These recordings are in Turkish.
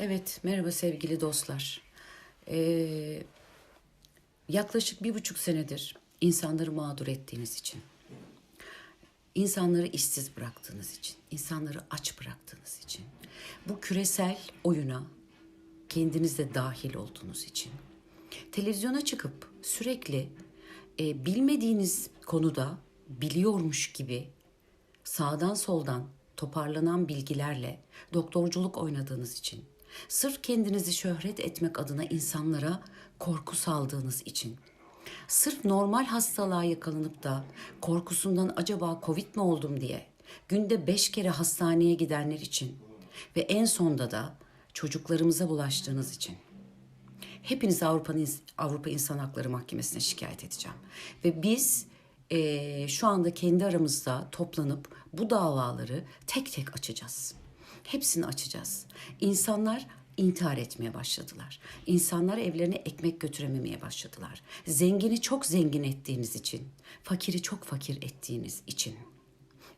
Evet, merhaba sevgili dostlar. Ee, yaklaşık bir buçuk senedir insanları mağdur ettiğiniz için, insanları işsiz bıraktığınız için, insanları aç bıraktığınız için, bu küresel oyuna kendiniz de dahil olduğunuz için, televizyona çıkıp sürekli e, bilmediğiniz konuda biliyormuş gibi sağdan soldan toparlanan bilgilerle doktorculuk oynadığınız için, sırf kendinizi şöhret etmek adına insanlara korku saldığınız için, sırf normal hastalığa yakalanıp da korkusundan acaba Covid mi oldum diye günde beş kere hastaneye gidenler için ve en sonda da çocuklarımıza bulaştığınız için hepinizi Avrupa'nın Avrupa İnsan Hakları Mahkemesi'ne şikayet edeceğim. Ve biz eee, şu anda kendi aramızda toplanıp bu davaları tek tek açacağız. Hepsini açacağız. İnsanlar intihar etmeye başladılar. İnsanlar evlerine ekmek götürememeye başladılar. Zengini çok zengin ettiğiniz için, fakiri çok fakir ettiğiniz için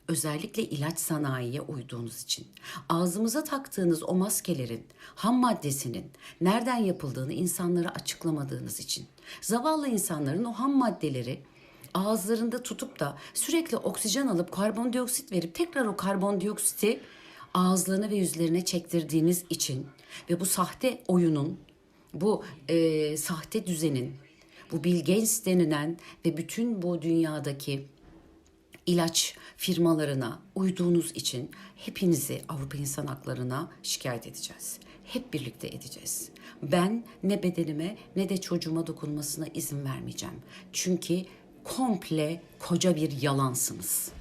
özellikle ilaç sanayiye uyduğunuz için ağzımıza taktığınız o maskelerin ham maddesinin nereden yapıldığını insanlara açıklamadığınız için zavallı insanların o ham maddeleri ağızlarında tutup da sürekli oksijen alıp karbondioksit verip tekrar o karbondioksiti ağızlarına ve yüzlerine çektirdiğiniz için ve bu sahte oyunun bu e, sahte düzenin bu Gates denilen ve bütün bu dünyadaki ilaç firmalarına uyduğunuz için hepinizi Avrupa İnsan Hakları'na şikayet edeceğiz. Hep birlikte edeceğiz. Ben ne bedenime ne de çocuğuma dokunmasına izin vermeyeceğim. Çünkü komple koca bir yalansınız.